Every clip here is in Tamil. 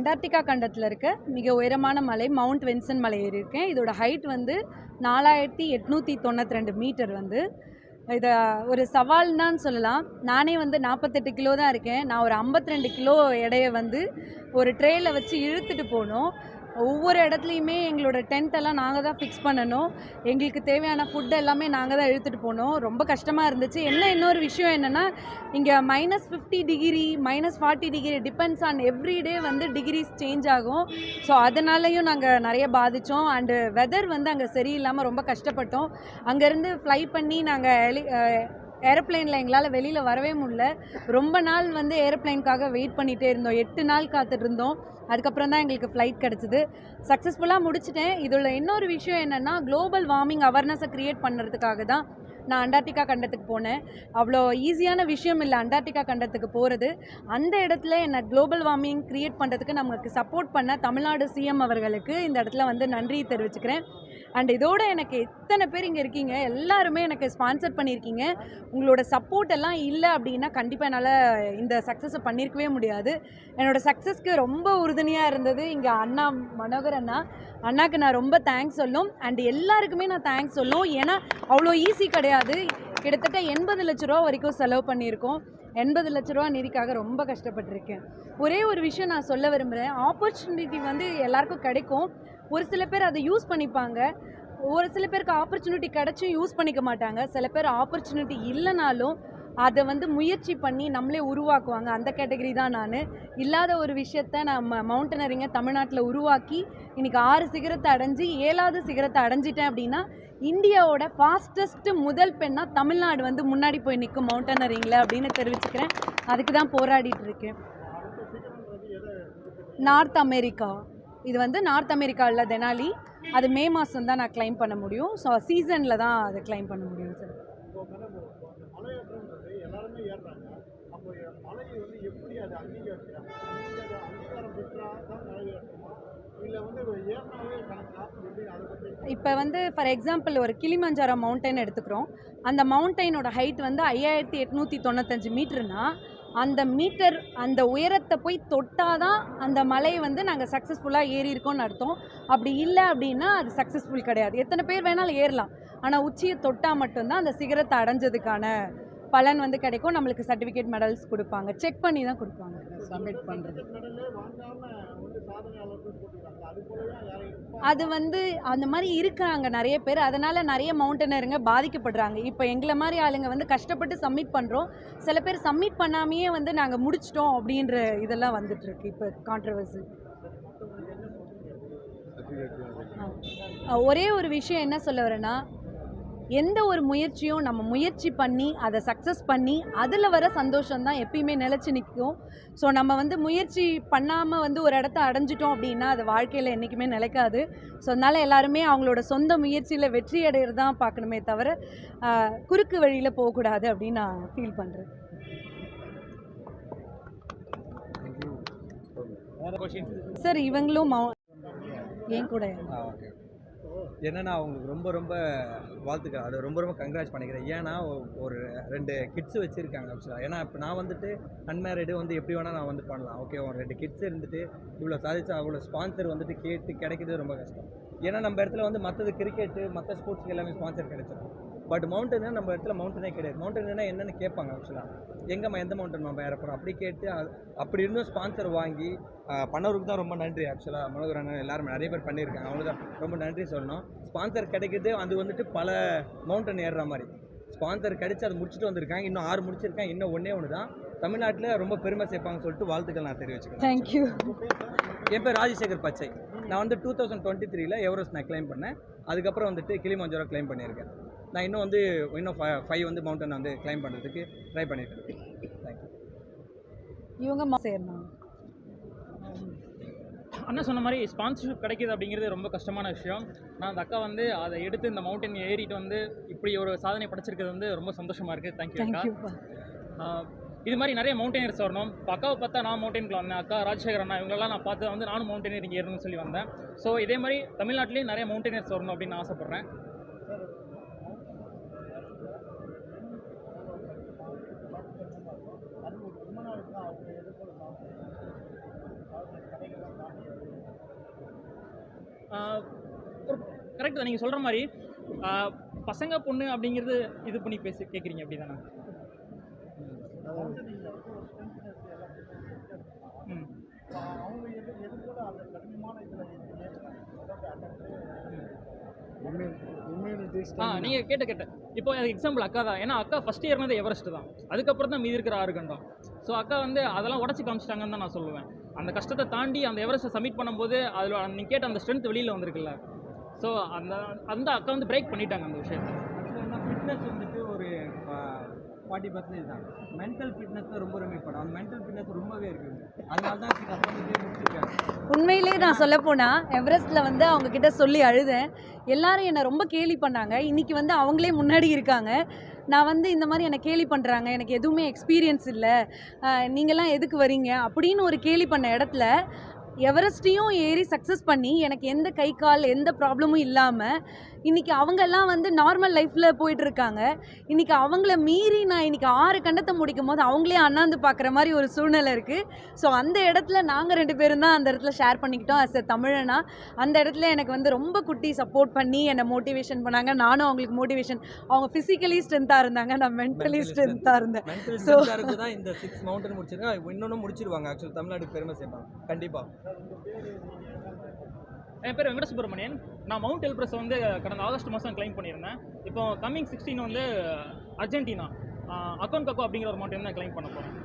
அண்டார்டிகா கண்டத்தில் இருக்க மிக உயரமான மலை மவுண்ட் வென்சன் மலை ஏறி இருக்கேன். இதோட ஹைட் வந்து நாலாயிரத்தி எட்நூற்றி தொண்ணூற்றி ரெண்டு மீட்டர் வந்து. இதை ஒரு சவால் தான் சொல்லலாம். நானே வந்து நாற்பத்தெட்டு கிலோ தான் இருக்கேன். நான் ஒரு 52 கிலோ எடையை வந்து ஒரு ட்ரேயில் வச்சு இழுத்துட்டு போனோம். ஒவ்வொரு இடத்துலையுமே எங்களோட டென்ட் எல்லாம் நாங்கள் தான் ஃபிக்ஸ் பண்ணணும். எங்களுக்கு தேவையான ஃபுட் எல்லாமே நாங்கள் தான் இழுத்துட்டு போனோம் ரொம்ப கஷ்டமாக இருந்துச்சு. என்ன இன்னொரு விஷயம் என்னென்னா இங்கே minus fifty degree minus forty degree depends on every day வந்து டிகிரிஸ் சேஞ்ச் ஆகும். ஸோ அதனாலையும் நாங்கள் நிறைய பாதித்தோம் அண்டு வெதர் வந்து அங்கே சரியில்லாமல் ரொம்ப கஷ்டப்பட்டோம். அங்கேருந்து ஃப்ளை பண்ணி நாங்கள் ஹெலி ஏரோப்ளேனில் எங்களால் வெளியில் வரவே முடியல. ரொம்ப நாள் வந்து ஏரோப்ளேனுக்காக வெயிட் பண்ணிகிட்டே இருந்தோம். எட்டு நாள் காத்துட்டு இருந்தோம் அதுக்கப்புறம் தான் எங்களுக்கு ஃப்ளைட் கிடச்சிது. சக்ஸஸ்ஃபுல்லாக முடிச்சிட்டேன். இதில் இன்னொரு விஷயம் என்னென்னா குளோபல் வார்மிங் அவேர்னஸை க்ரியேட் பண்ணுறதுக்காக தான் நான் அண்டார்டிகா கண்டத்துக்கு போனேன். அவ்வளோ ஈஸியான விஷயம் இல்லை. அண்டார்டிகா கண்டத்துக்கு போகிறது அந்த இடத்துல என்னை குளோபல் வார்மிங் க்ரியேட் பண்ணுறதுக்கு நமக்கு சப்போர்ட் பண்ண தமிழ்நாடு சிஎம் அவர்களுக்கு இந்த இடத்துல வந்து நன்றி தெரிவிச்சுக்கிறேன். அண்ட் இதோட எனக்கு எத்தனை பேர் இங்கே இருக்கீங்க? எல்லாருமே எனக்கு ஸ்பான்சர் பண்ணியிருக்கீங்க. உங்களோட சப்போர்ட் எல்லாம் இல்லை அப்படின்னா கண்டிப்பாக என்னால் இந்த சக்ஸஸை பண்ணியிருக்கவே முடியாது. என்னோடய சக்ஸஸ்க்கு ரொம்ப உறுதுணையாக இருந்தது இங்கே அண்ணா மனோகர் அண்ணா. அண்ணாக்கு நான் ரொம்ப தேங்க்ஸ் சொல்லும். அண்ட் எல்லாருக்குமே நான் தேங்க்ஸ் சொல்லும். ஏன்னா அவ்வளோ ஈஸி கிடையாது. கிட்டத்தட்ட எண்பது லட்ச ரூபா வரைக்கும் செலவு பண்ணியிருக்கோம். எண்பது லட்ச ரூபா நிதிக்காக ரொம்ப கஷ்டப்பட்டிருக்கேன். ஒரே ஒரு விஷயம் நான் சொல்ல விரும்புகிறேன் ஆப்பர்ச்சுனிட்டி வந்து எல்லாருக்கும் கிடைக்கும். ஒரு சில பேர் அதை யூஸ் பண்ணிப்பாங்க. ஒரு சில பேருக்கு ஆப்பர்ச்சுனிட்டி கிடைச்சும் யூஸ் பண்ணிக்க மாட்டாங்க. சில பேர் ஆப்பர்ச்சுனிட்டி இல்லைனாலும் அதை வந்து முயற்சி பண்ணி நம்மளே உருவாக்குவாங்க. அந்த கேட்டகரி தான் நான். இல்லாத ஒரு விஷயத்த நம்ம மவுண்டனரிங்கை தமிழ்நாட்டில் உருவாக்கி இன்றைக்கி ஆறு சிகரத்தை அடைஞ்சு ஏழாவது சிகரத்தை அடைஞ்சிட்டேன் அப்படின்னா இந்தியாவோட ஃபாஸ்டஸ்ட்டு முதல் பெண்ணாக தமிழ்நாடு வந்து முன்னாடி போய் நிற்கும் மவுண்டனரிங்கில் அப்படின்னு தெரிவிச்சுக்கிறேன். அதுக்கு தான் போராடிட்டு இருக்கேன். நார்த் அமெரிக்கா இது வந்து நார்த் அமெரிக்காவில் தெனாலி. அது மே மாதம் தான் நான் கிளைம் பண்ண முடியும். ஸோ சீசனில் தான் அதை கிளைம் பண்ண முடியும் சார் இப்போ வந்து ஃபார் எக்ஸாம்பிள் ஒரு கிளிமஞ்சாரோ மவுண்டைன் எடுத்துக்கிறோம். அந்த மவுண்டைனோட ஹைட் வந்து ஐயாயிரத்தி எட்நூற்றி தொண்ணூத்தஞ்சு மீட்டர்னா அந்த மீட்டர் அந்த உயரத்தை போய் தொட்டால் தான் அந்த மலையை வந்து நாங்கள் சக்ஸஸ்ஃபுல்லாக ஏறி இருக்கோம்னு அர்த்தம். அப்படி இல்லை அப்படின்னா அது சக்ஸஸ்ஃபுல் கிடையாது. எத்தனை பேர் வேணாலும் ஏறலாம். ஆனால் உச்சியை தொட்டால் மட்டும்தான் அந்த சிகரத்தை அடைஞ்சதுக்கான பலன் வந்து கிடைக்கும். நம்மளுக்கு சர்டிஃபிகேட் மெடல்ஸ் கொடுப்பாங்க. செக் பண்ணி தான் கொடுப்பாங்க. சப்மிட் பண்ணுறது அது வந்து அந்த மாதிரி இருக்கிறாங்க நிறைய பேர். அதனால் நிறைய மவுண்டனருங்க பாதிக்கப்படுறாங்க. இப்போ எங்களை மாதிரி ஆளுங்க வந்து கஷ்டப்பட்டு சப்மிட் பண்ணுறோம் சில பேர் சப்மிட் பண்ணாமையே வந்து நாங்கள் முடிச்சிட்டோம் அப்படின்ற இதெல்லாம் வந்துட்டுருக்கு இப்போ கான்ட்ரவர்சி ஒரே ஒரு விஷயம் என்ன சொல்ல வரேன்னா எந்த ஒரு முயற்சியும் நம்ம முயற்சி பண்ணி அதை சக்ஸஸ் பண்ணி அதில் வர சந்தோஷம் தான் எப்பயுமே நிலச்சி நிற்கும் ஸோ நம்ம வந்து முயற்சி பண்ணாமல் வந்து ஒரு இடத்த அடைஞ்சிட்டோம் அப்படின்னா அது வாழ்க்கையில் என்றைக்குமே நிலைக்காது. ஸோ அதனால் எல்லாருமே அவங்களோட சொந்த முயற்சியில் வெற்றி அடையிறது தான் பார்க்கணுமே தவிர குறுக்கு வழியில் போகக்கூடாது அப்படின்னு நான் ஃபீல் பண்ணுறேன் சார் இவங்களும் என் கூட என்னென்னா அவங்களுக்கு ரொம்ப ரொம்ப வாழ்த்துக்கிறேன் அதை ரொம்ப ரொம்ப கங்க்ராட்ஸ் பண்ணிக்கிறேன். ஏன்னா ஒரு ரெண்டு கிட்ஸ் வச்சுருக்காங்க ஆக்சுவலாக ஏன்னா இப்போ நான் வந்துட்டு அன்மேரிடு வந்து எப்படி வேணால் நான் வந்து பண்ணலாம். ஓகே ஒரு ரெண்டு கிட்ஸ் இருந்துட்டு இவ்வளோ சாதிச்சு அவ்வளோ ஸ்பான்சர் வந்துட்டு கேட்டு கிடைக்கிறது ரொம்ப கஷ்டம். ஏன்னா நம்ம இடத்துல வந்து மற்றது கிரிக்கெட்டு மற்ற ஸ்போர்ட்ஸ்க்கு எல்லாமே ஸ்பான்சர் கிடைச்சிடும் பட் மவுண்டனு நம்ம இடத்துல மவுண்டனே கிடையாது. மவுண்டன்னா என்னென்னு கேட்பாங்க ஆக்சுவலாக எங்கம்மா எந்த மவுண்டன் நம்ம ஏற போகிறோம் அப்படி கேட்டு அப்படி இருந்தும் ஸ்பான்சர் வாங்கி பண்ணவருக்கு தான் ரொம்ப நன்றி ஆக்சுவலாக மனோகர் அண்ணன் எல்லாரும் நிறைய பேர் பண்ணியிருக்காங்க. அவங்களுக்கு தான் ரொம்ப நன்றி சொல்லணும். ஸ்பான்சர் கிடைக்குது. அது வந்துட்டு பல மவுண்டன் ஏறுற மாதிரி. ஸ்பான்சர் கிடைச்சு அது முடிச்சுட்டு வந்திருக்காங்க. இன்னும் ஆறு முடிச்சிருக்காங்க. இன்னும் ஒன்றே ஒன்று தான். தமிழ்நாட்டில் ரொம்ப பெருமை சேர்ப்பாங்கன்னு சொல்லிட்டு வாழ்த்துக்கள் நான் தெரிவிச்சுக்கிறேன். தேங்க்யூ என் பேர் ராஜசேகர் பச்சை. நான் வந்து டூ தௌசண்ட் டுவெண்ட்டி த்ரீல எவரெஸ்ட் நான் கிளைம் பண்ணேன். அதுக்கப்புறம் வந்துட்டு கிளிமஞ்சரோ கிளைம் பண்ணியிருக்கேன். நான் இன்னும் வந்து இன்னும் ஃபைவ் வந்து மவுண்டன் வந்து கிளைம் பண்ணுறதுக்கு ட்ரை பண்ணிட்டு இருக்கேன். தேங்க்யூ இவங்க ம- சேரணும் அண்ணா சொன்ன மாதிரி ஸ்பான்சர்ஷிப் கிடைக்கிது அப்படிங்கிறது ரொம்ப கஷ்டமான விஷயம். நான் அந்த அக்கா வந்து அதை எடுத்து இந்த மவுண்டன் ஏறிட்டு வந்து இப்படி ஒரு சாதனை படைச்சிருக்கிறது வந்து ரொம்ப சந்தோஷமாக இருக்குது தேங்க்யூ அக்கா. இது மாதிரி நிறைய மவுண்டனியர்ஸ் வரணும். இப்போ அக்காவை பார்த்தா நான் மவுண்டனுக்குள்ள வந்தேன் அக்கா ராஜசேகர் அண்ணா இவங்களெல்லாம் நான் பார்த்து வந்து நானும் மவுண்டனியரிங் ஏறணும்னு சொல்லி வந்தேன். ஸோ இதே மாதிரி தமிழ்நாட்டிலேயும் நிறைய மவுண்டனியர்ஸ் வரணும் அப்படின்னு ஆசைப்பட்றேன். ஒரு கரெக்ட் தான். நீங்கள் சொல்கிற மாதிரி பசங்க பொண்ணு அப்படிங்கிறது இது பண்ணி பேசி கேட்குறீங்க அப்படி தானே ம் அவங்க எது எது கூட அந்த கடினமான இதில் இம்யூனிட்டி ஆ நீங்கள் கேட்ட கேட்ட. இப்போ அதுக்கு எக்ஸாம்பிள் அக்கா தான். ஏன்னா அக்கா ஃபஸ்ட் இயர்னது எவரெஸ்ட் தான். அதுக்கப்புறம் தான் மீதி இருக்கிற ஆறு கண்டம். ஸோ அக்கா வந்து அதெல்லாம் உடச்சி காமிச்சிட்டாங்கன்னு தான் நான் சொல்லுவேன். அந்த கஷ்டத்தை தாண்டி அந்த எவரெஸ்ட்டை சப்மிட் பண்ணும்போது அதில் நீங்கள் கேட்ட அந்த ஸ்ட்ரென்த் வெளியில் வந்திருக்குல்ல. ஸோ அந்த அந்த அக்கா வந்து பிரேக் பண்ணிட்டாங்க அந்த விஷயத்தை. ஃபிட்னஸ் வந்துட்டு ஒரு ஃபார்ட்டி பர்சன்டேஜ் தான் மென்டல் ஃபிட்னஸ் தான் ரொம்ப ரொம்ப இம்பார்ட்டன் அந்த மென்டல் ஃபிட்னஸ் ரொம்பவே இருக்குது அதனால தான் உண்மையிலே நான் சொல்ல போனால் எவரெஸ்ட்டில் வந்து அவங்க கிட்ட சொல்லி அழுதேன். எல்லாரும் என்னை ரொம்ப கேலி பண்ணாங்க. இன்னைக்கு வந்து அவங்களே முன்னாடி இருக்காங்க. நான் வந்து இந்த மாதிரி என்னை கேலி பண்ணுறாங்க எனக்கு எதுவுமே எக்ஸ்பீரியன்ஸ் இல்லை. நீங்கள்லாம் எதுக்கு வரீங்க? அப்படின்னு ஒரு கேலி பண்ண இடத்துல எவரெஸ்ட்டையும் ஏறி சக்ஸஸ் பண்ணி எனக்கு எந்த கை கால் எந்த ப்ராப்ளமும் இல்லாமல் இன்றைக்கி அவங்கெல்லாம் வந்து நார்மல் லைஃப்பில் போயிட்டுருக்காங்க இன்றைக்கி அவங்கள மீறி நான் இன்றைக்கி ஆறு கண்டத்தை முடிக்கும் போது அவங்களே அண்ணாந்து பார்க்குற மாதிரி ஒரு சூழ்நிலை இருக்குது ஸோ அந்த இடத்துல நாங்கள் ரெண்டு பேரும் தான் அந்த இடத்துல ஷேர் பண்ணிக்கிட்டோம் அஸ் அ தமிழனா. அந்த இடத்துல எனக்கு வந்து ரொம்ப குட்டி சப்போர்ட் பண்ணி என்னை மோட்டிவேஷன் பண்ணாங்க. நானும் அவங்களுக்கு மோட்டிவேஷன் அவங்க ஃபிசிக்கலி ஸ்ட்ரென்த்தாக இருந்தாங்க. நான் மென்டலி ஸ்ட்ரென்த்தாக இருந்தேன். தான் இந்த சிக்ஸ் மவுண்டன் முடிச்சிருக்காங்க. இன்னொன்று முடிச்சிருவாங்க. ஆக்சுவலி தமிழ்நாடு பெருமை சேர்ப்பாங்க. கண்டிப்பாக என் பேர் வெங்கட சுப்பிரமணியன் நான் மவுண்ட் எல்பிரஸ் வந்து கடந்த ஆகஸ்ட் மாதம் கிளைம் பண்ணியிருந்தேன். இப்போ கம்மிங் சிக்ஸ்டீன் வந்து அர்ஜென்டினா அக்கௌண்ட் கக்கோ அப்படிங்கிற ஒரு மவுண்டன் தான் கிளைம் பண்ண போகிறேன்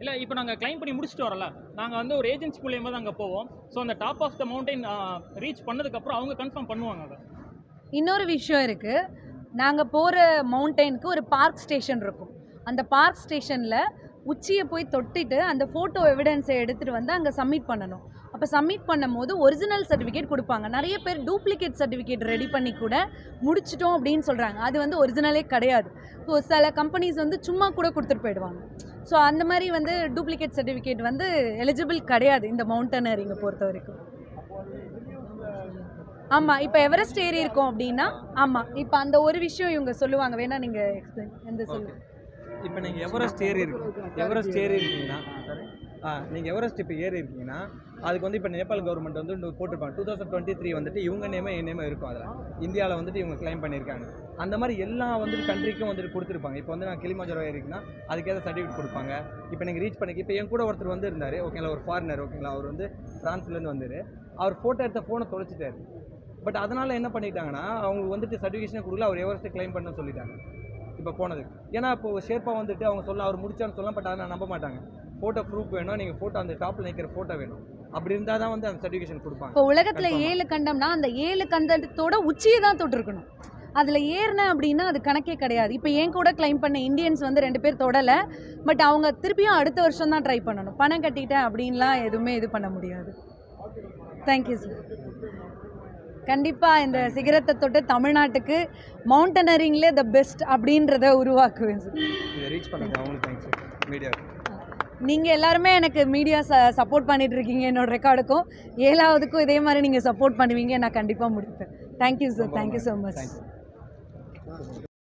இல்லை இப்போ நாங்கள் கிளைம் பண்ணி முடிச்சுட்டு வரல நாங்கள் வந்து ஒரு ஏஜென்சி மூலியமாக தான் அங்கே போவோம். ஸோ அந்த top of the mountain reach பண்ணதுக்கப்புறம் அவங்க கன்ஃபார்ம் பண்ணுவாங்க அதை. இன்னொரு விஷயம் இருக்குது நாங்கள் போகிற மவுண்டெயினுக்கு ஒரு பார்க் ஸ்டேஷன் இருக்கும். அந்த பார்க் ஸ்டேஷனில் உச்சியை போய் தொட்டிட்டு அந்த ஃபோட்டோ எவிடன்ஸை எடுத்துகிட்டு வந்து அங்கே சப்மிட் பண்ணணும். அப்போ சப்மிட் பண்ணும்போது ஒரிஜினல் சர்டிஃபிகேட் கொடுப்பாங்க. நிறைய பேர் டூப்ளிகேட் சர்டிஃபிகேட் ரெடி பண்ணி கூட முடிச்சிட்டோம் அப்படின்னு சொல்கிறாங்க அது வந்து ஒரிஜினலே கிடையாது. ஸோ சில கம்பெனிஸ் வந்து சும்மா கூட கொடுத்துட்டு போயிடுவாங்க. ஸோ அந்த மாதிரி வந்து டூப்ளிகேட் சர்டிஃபிகேட் வந்து எலிஜிபிள் கிடையாது இந்த மவுண்டனரிங்கை பொறுத்த வரைக்கும். ஆமாம் இப்போ எவரெஸ்ட் ஏறி இருக்கோம் அப்படின்னா ஆமாம் இப்போ அந்த ஒரு விஷயம் இவங்க சொல்லுவாங்க. வேணா நீங்கள் எக்ஸ்பிளைன் எந்த சொல்லுங்கள் இப்போ நீங்கள் எவரெஸ்ட் ஏறி இருக்கு எவரெஸ்ட் ஏறி இருக்கீங்கன்னா நீங்கள் எவரெஸ்ட் இப்போ ஏறி இருக்கீங்கன்னா அதுக்கு வந்து இப்போ நேபாள் கவர்மெண்ட் வந்து போட்டிருப்பாங்க. டூ தௌசண்ட் டுவெண்ட்டி த்ரீ வந்துட்டு இவங்க நேமே என் நேமே இருக்கும் அதில். இந்தியாவில் வந்துட்டு இவங்க கிளைம் பண்ணியிருக்காங்க. அந்த மாதிரி எல்லா வந்துட்டு கண்ட்ரிக்கும் வந்துட்டு கொடுத்துருப்பாங்க. இப்போ வந்து நான் கிளிமாஜரோ ஏறிக்குன்னா அதுக்கேற்ற சர்டிஃபிகேட் கொடுப்பாங்க. இப்போ நீங்கள் ரீச் பண்ணி இப்போ என் கூட ஒருத்தர் வந்து இருந்தார் ஓகேங்களா ஒரு ஃபாரினர் ஓகேங்களா அவர் வந்து ஃப்ரான்ஸ்லேருந்து வந்தார். அவர் ஃபோட்டோ எடுத்த ஃபோனை தொலைச்சிட்டாரு. பட் அதனால் என்ன பண்ணிட்டாங்கன்னா அவங்க வந்துட்டு சர்டிஃபிகேஷன் கொடுக்கல அவர் எவரெஸ்ட் கிளைம் பண்ண சொல்லிட்டாங்க. இப்போ போனதுக்கு. ஏன்னா இப்போ ஷேர்ப்பா வந்துட்டு அவங்க சொல்ல அவர் முடிச்சான்னு சொல்லலாம் பட் அதை நான் நம்ப மாட்டாங்க. ஃபோட்டோ ப்ரூஃப் வேணும் நீங்கள் ஃபோட்டோ அந்த டாப்பில் நிற்கிற ஃபோட்டோ வேணும். அப்படி இருந்தால் தான் வந்து அந்த சர்டிஃபிகேஷன் கொடுப்பாங்க. இப்போ உலகத்தில். ஏழு கண்டம்னா அந்த ஏழு கண்டத்தோட உச்சியை தான் தொட்டிருக்கணும். அதில் ஏறினேன் அப்படின்னா அது கணக்கே கிடையாது. இப்போ என் கூட கிளைம் பண்ண இந்தியன்ஸ் வந்து ரெண்டு பேர் தொடலை. பட் அவங்க திருப்பியும் அடுத்த வருஷம் தான் ட்ரை பண்ணணும். பணம் கட்டிட்டேன் அப்படின்லாம் எதுவுமே இது பண்ண முடியாது. தேங்க்யூ சார் கண்டிப்பாக இந்த சிகரத்தை தொட்டு தமிழ்நாட்டுக்கு மவுண்டனரிங்லே த பெஸ்ட் அப்படின்றத உருவாக்குவேன் சார் ரீச் பண்ணுங்க அவங்களுக்கு தேங்க்ஸ் மீடியா நீங்கள் எல்லாருமே எனக்கு மீடியா ச சப்போர்ட் பண்ணிட்டு இருக்கீங்க என்னோட ரெக்கார்டுக்கும் ஏழாவதுக்கும் இதே மாதிரி நீங்கள் சப்போர்ட் பண்ணுவீங்க நான் கண்டிப்பாக முடிப்பேன். Thank you sir thank you so much